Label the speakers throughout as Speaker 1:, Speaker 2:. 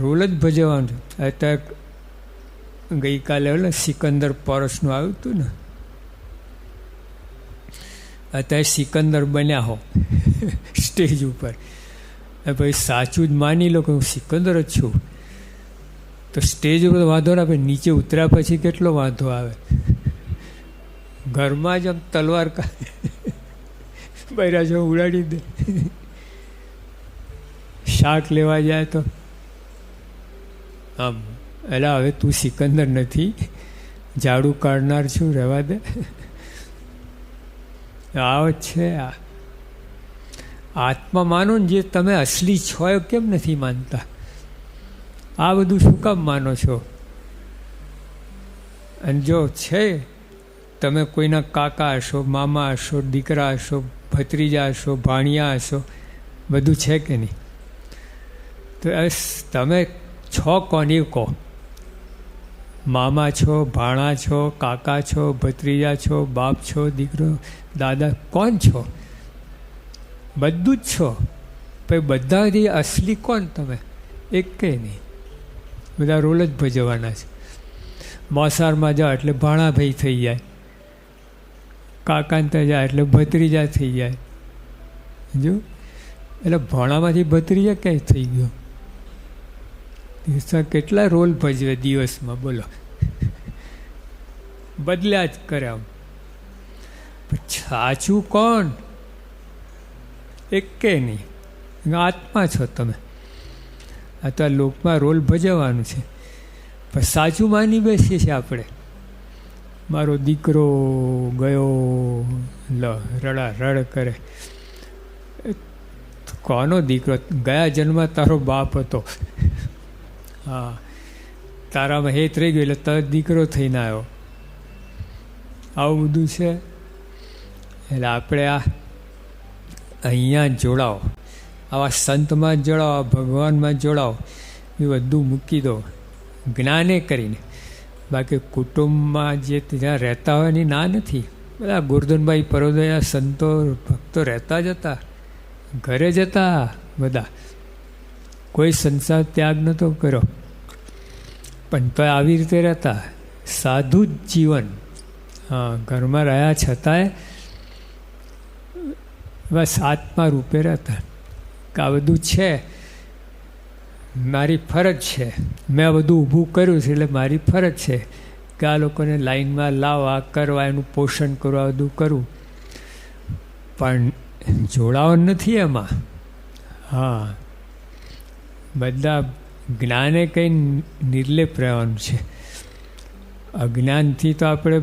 Speaker 1: Role જ ભજવવાનું અત્યારે ગઈકાલે ઓલે સિકંદર પરસનું આવ્યું હતું ને. અત્યારે સિકંદર બન્યા હો. સ્ટેજ ઉપર. ભાઈ સાચું જ માની લો કે હું સિકંદર જ છું. તો સ્ટેજ ઉપર વાંધો ના આવે નીચે ઉતર્યા પછી કેટલો વાંધો આવે? ઘરમાં જ આમ તલવાર બૈરા જો ઉડાડી દે. શાક લેવા જાય તો આમ એટલે હવે તું સિકંદર નથી. ઝાડુ કાઢનાર છું, રહેવા દે. આવ છે, આ. આત્મા માનો ને જે તમે અસલી છો એ કેમ નથી માનતા? આ બધું શું કામ માનો છો? અને જો છે, તમે કોઈના કાકા હશો, મામા હશો, દીકરા હશો, ભત્રીજા હશો, ભાણિયા હશો, બધું છે કે નહીં? તો એસ, તમે છો કોની કહો મામા છો, ભાણા છો, કાકા છો, ભત્રીજા છો, બાપ છો, દીકરો, દાદા, કોણ છો? બધું જ છો. પછી બધાથી અસલી કોણ તમે? એક કંઈ નહીં. બધા રોલ જ ભજવવાના છે. મોસારમાં જાઓ એટલે ભાણાભાઈ થઈ જાય. કાકાંતા જાય એટલે ભત્રીજા થઈ જાય. જો? એટલે ભાણામાંથી ભત્રીજા ક્યાંય થઈ ગયો? કેટલા રોલ ભજવે દિવસમાં, બોલો. બદલ્યા જ કરે આમ. સાચું કોણ? એક નહીં. આત્મા છો તમે. આ તો આ લોકમાં રોલ ભજવવાનું છે. પણ સાચું માની બેસીએ છીએ આપણે. મારો દીકરો ગયો, લ, રડા, રડ કરે. કોનો દીકરો? ગયા જન્મ તારો બાપ હતો. હા. તારામાં હેત રહી ગયું એટલે તરત દીકરો થઈને આવ્યો. આવું બધું છે? એટલે આપણે આ અહીંયા જોડાઓ. આવા સંતમાં જોડાઓ ભગવાનમાં જોડાઓ. એ બધું મૂકી દો. જ્ઞાને કરીને. બાકી કુટુંબમાં જે ત્યાં રહેતા હોય એની ના નથી. બધા ગોરધનભાઈ, પરોદયા, સંતો, ભક્તો રહેતા જ હતા. ઘરે જતા બધા. કોઈ સંસાર ત્યાગ નહોતો કર્યો. પણ તો આવી રીતે રહેતા. સાધુ જ જીવન. ઘરમાં રહ્યા છતાંય બસ આત્મા રૂપે રહેતા. કે આ બધું છે. મારી ફરજ છે. મેં આ બધું ઊભું કર્યું છે એટલે મારી ફરજ છે. કે આ લોકોને લાઈનમાં લાવવા કરવા એનું પોષણ કરવા બધું કરવું પણ જોડાવા નથી એમાં. હા. બધા જ્ઞાને કંઈ નિર્લેપ રહેવાનું છે. અજ્ઞાનથી તો આપણે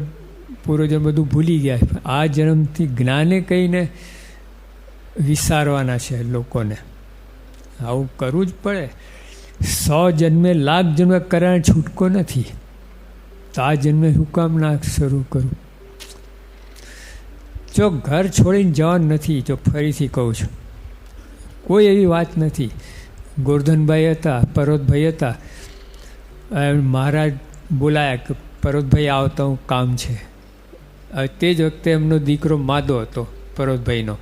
Speaker 1: પૂર્વજન્મ બધું ભૂલી ગયા આ જન્મથી જ્ઞાને કહીને વિસારવાના છે લોકોને. આવું કરવું જ પડે. સો જન્મે, લાખ જન્મે કરવાનો છૂટકો નથી. તો આ જન્મે હું કામ ના શરૂ કરું? જો ઘર છોડીને જવાનું નથી જો ફરીથી કહું છું, કોઈ એવી વાત નથી. ગોરધનભાઈ હતા પરોતભાઈ હતા. મહારાજ બોલાયા કે પરોતભાઈ આવતા હું કામ છે. તે જ વખતે એમનો દીકરો માદો હતો પરોતભાઈનો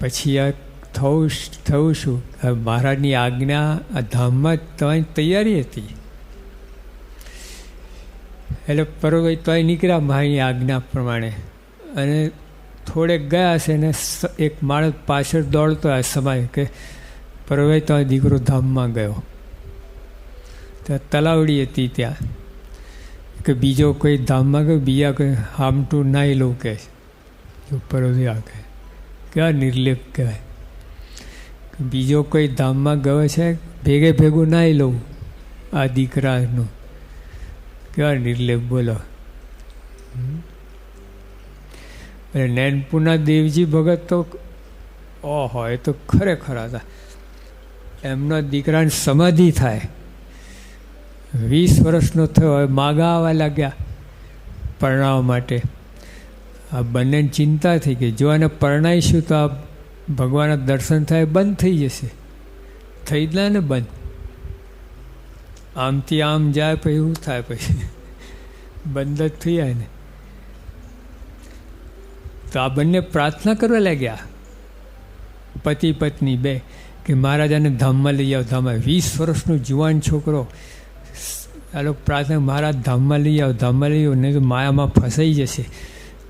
Speaker 1: પછી આ થવું થવું શું? મહારાજની આજ્ઞા, આ ધામમાં તમારી તૈયારી હતી. એટલે પરોતભાઈ તોય નીકળ્યા મારી આજ્ઞા પ્રમાણે. અને થોડેક ગયા હશે ને એક માણસ પાછળ દોડતો આ સમય કે પર્વતભાઈ તો દીકરો ધામમાં ગયો. ત્યાં તલાવડી હતી ત્યાં. કે બીજો કોઈ ધામમાં ગયો, બીજા કોઈ હામટું નાઈ લઉં કે. પર્વતભાઈ આ કહે કેવા નિર્લેપ કહેવાય? બીજો કોઈ ધામમાં ગયો છે, ભેગે ભેગું નાહી લઉં આ દીકરાનું. કેવા નિર્લેપ બોલો? અને નૈનપુરના દેવજી ભગત તો ઓહો એ તો ખરેખર હતા. એમના દીકરાને સમાધિ થાય. વીસ વર્ષનો થયો, હવે માગા આવવા લાગ્યા પરણાવવા માટે. આ બંનેને ચિંતા થઈ ગઈ. જો આને પરણાઈશું તો આ ભગવાનના દર્શન થાય બંધ થઈ જશે. થઈ જ ને બંધ. આમથી આમ જાય પછી એવું થાય પછી? બંધ જ થઈ જાય ને. તો આ બંને પ્રાર્થના કરવા લાગ્યા. પતિ પત્ની બે કે મહારાજાને ધામમાં લઈ આવો, ધામમાં વીસ વર્ષનો જુવાન છોકરો. આ લોકો પ્રાર્થના, મહારાજ, ધામમાં લઈ આવો, ધામમાં લઈ આવો, નહીં તો માયામાં ફસાઈ જશે.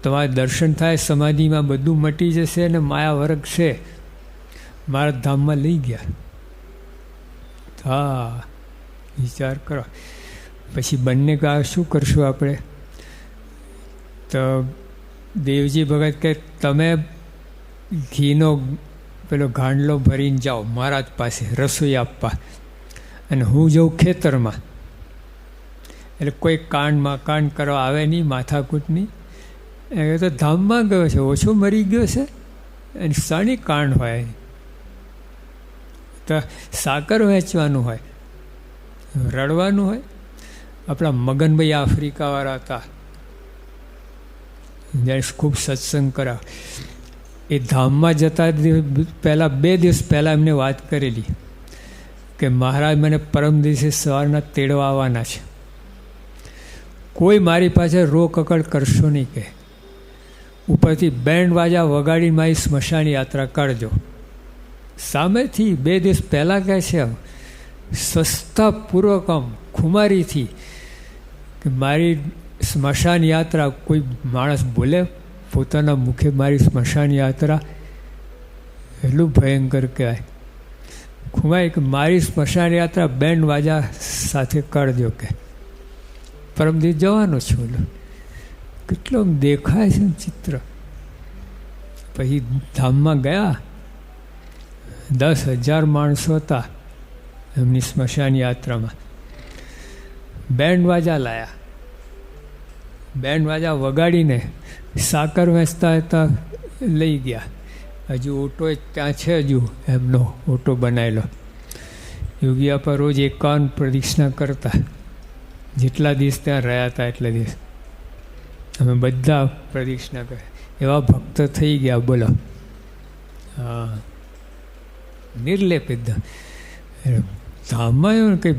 Speaker 1: તમારે દર્શન થાય, સમાધિમાં બધું મટી જશે અને માયા વર્ગ છે મારા ધામમાં લઈ ગયા. હા, વિચાર કરો. પછી બંને કા શું કરશું આપણે? તો દેવજી ભગત કે, તમે ઘીનો પેલો ગાંડલો ભરીને જાઓ, મહારાજ પાસે રસોઈ આપવા. અને હું જઉં ખેતરમાં. એટલે કોઈ કાંડમાં કાંડ કરવા આવે નહીં, માથાકૂટની. એ તો ધામમાં ગયો છે, ઓછો મરી ગયો છે. અને શાની કાંડ હોય? તો સાકર વહેંચવાનું હોય, રડવાનું હોય. આપણા મગનભાઈ આફ્રિકાવાળા હતા. જ્યારે ખૂબ સત્સંગ કરા એ ધામમાં જતા પહેલાં બે દિવસ પહેલાં એમને વાત કરેલી કે મહારાજ મને પરમ દિવસે સવારના તેડવા આવવાના છે. કોઈ મારી પાસે રોકકડ કરશો નહીં કે. ઉપરથી બેન્ડ વાજા વગાડી મારી સ્મશાન યાત્રા કરજો સામેથી બે દિવસ પહેલાં કહે છે સસ્તાપૂર્વક આમ ખુમારીથી કે મારી સ્મશાન યાત્રા કોઈ માણસ બોલે? પોતાના મુખે મારી સ્મશાન યાત્રા એટલું ભયંકર કહેવાય. ખુમાય કે મારી સ્મશાન યાત્રા બેન્ડ વાજા સાથે કરજો કે. પરમદી જવાનો છું કેટલો દેખાય છે ચિત્ર. પછી ધામમાં ગયા. દસ હજાર માણસો હતા એમની સ્મશાન યાત્રામાં. બેન્ડ વાજા લાયા. બેન્ડ વાજા વગાડીને સાકર વેચતા હતા, લઈ ગયા. હજુ ઓટો ત્યાં છે હજુ, એમનો ઓટો બનાવેલો. યોગિયા પર રોજ એકાન પ્રદક્ષિણા કરતા. જેટલા દિવસ ત્યાં રહ્યા હતા એટલા દિવસ. અમે બધા પ્રદક્ષિણા કરે એવા ભક્ત થઈ ગયા, બોલો. હા. નિર્લેપ એકદમ. ધામમાં કંઈ,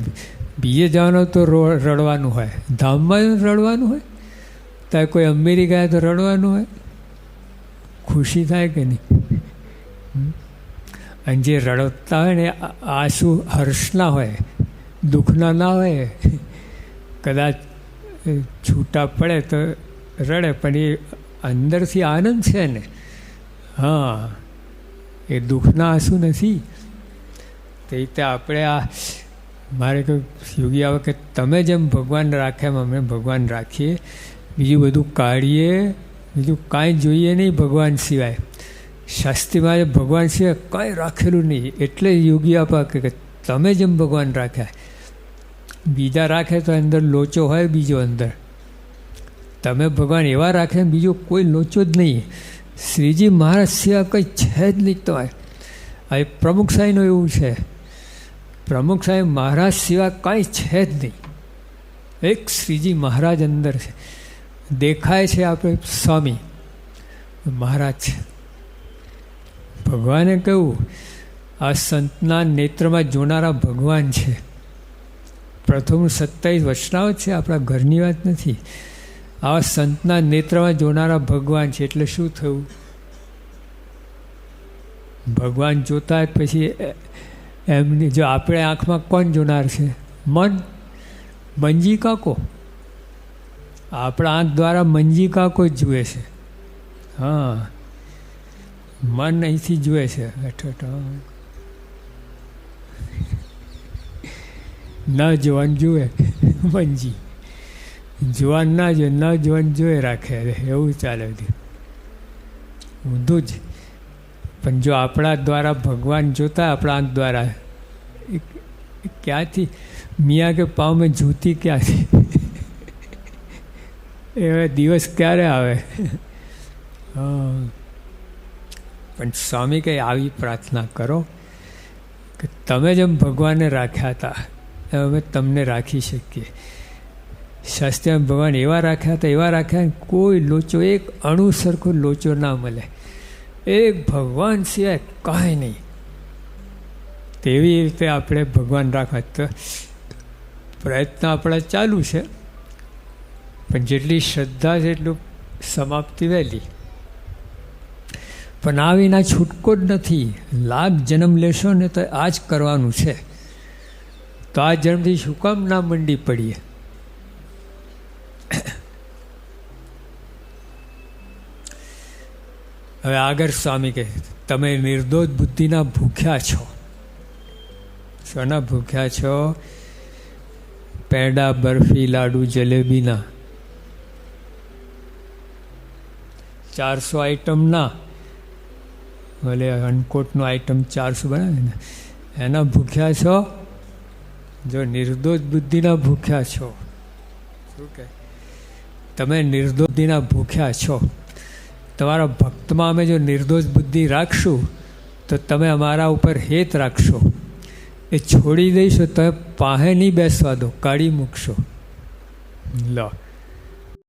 Speaker 1: બીજે જવાનો તો રડવાનું હોય. ધામમાં રડવાનું હોય? ત્યાં કોઈ અમેરિકા તો રડવાનું હોય? ખુશી થાય કે નહીં? અને જે રડતા હોય ને આંસુ હર્ષના હોય, દુઃખના ના હોય, કદાચ છૂટા પડે તો રડે, પણ એ અંદરથી આનંદ છે ને. હા, એ દુઃખના આંસુ નથી. તે રીતે આપણે આ, મારે કોઈ યોગી આવે કે તમે જેમ ભગવાન રાખે એમ અમે ભગવાન રાખીએ. બીજું બધું કાઢીએ, બીજું કાંઈ જોઈએ નહીં ભગવાન સિવાય. શાસ્ત્રીમાં ભગવાન સિવાય કાંઈ રાખેલું નહીં. એટલે યોગી આપા કે તમે જેમ ભગવાન રાખ્યા. બીજા રાખે તો અંદર લોચો હોય બીજો અંદર. તમે ભગવાન એવા રાખે બીજો કોઈ લોચો જ નહીં. શ્રીજી મહારાજ સિવાય કંઈ છે જ નહીં તો આ પ્રમુખ સાંઈનું એવું છે. પ્રમુખ સાહેબ મહારાજ સિવાય કાંઈ છે જ નહીં. એક શ્રીજી મહારાજ અંદર છે. દેખાય છે આપણે સ્વામી. મહારાજ છે ભગવાને કહ્યું, આ સંતના નેત્રમાં જોનારા ભગવાન છે. પ્રથમ સત્તાવીસ વચનાવત છે, આપણા ઘરની વાત નથી. આવા સંતના નેત્રમાં જોનારા ભગવાન છે, એટલે શું થયું? ભગવાન જોતા પછી એમની, જો આપણે આંખમાં કોણ જોનાર છે? મન? મંજી કાકો? આપણા આંખ દ્વારા મંજી કોઈ જુએ છે. હા. મન અહીંથી જુએ છે. ન જોવાનું જુએ. મંજી. જોવાનું ના જોઈએ ન જોવાનું જોઈ રાખે એવું ચાલે ઊંધું જ. પણ જો આપણા દ્વારા ભગવાન જોતા, આપણા આંખ દ્વારા ક્યાંથી? મિયા કે પાવ મેં જૂતી ક્યાંથી? એ દિવસ ક્યારે આવે? પણ સ્વામી કંઈ આવી પ્રાર્થના કરો કે તમે જેમ ભગવાનને રાખ્યા હતા અમે તમને રાખી શકીએ. શાસ્ત્રીમાં ભગવાન એવા રાખ્યા હતા, એવા રાખ્યા કોઈ લોચો, એક અણુ સરખો લોચો ના મળે. એક ભગવાન સિવાય કાંઈ નહીં. તેવી રીતે આપણે ભગવાન રાખવા તો પ્રયત્ન આપણા ચાલુ છે. પણ જેટલી શ્રદ્ધા છે એટલું સમાપ્તિ વહેલી. પણ આ વિના છૂટકો જ નથી. લાખ જન્મ લેશો ને તો આ જ કરવાનું છે. તો આ જન્મથી શું કામ ના મંડી પડીએ? હવે આગળ સ્વામી કહે, તમે નિર્દોષ બુદ્ધિના ભૂખ્યા છો. શોના ભૂખ્યા છો? પેંડા, બરફી, લાડુ, જલેબીના. ચારસો આઈટમના ભલે અનકોટનું આઈટમ ચારસો બનાવે ને. એના ભૂખ્યા છો? જો નિર્દોષ બુદ્ધિના ભૂખ્યા છો. શું કે તમે નિર્દોષ બુદ્ધિના ભૂખ્યા છો. તમારા ભક્તમાં અમે જો નિર્દોષ બુદ્ધિ રાખશું, તો તમે અમારા ઉપર હેત રાખશો. એ છોડી દઈશો તમે પાસે નહીં બેસવા દો, કાઢી મૂકશો. લો.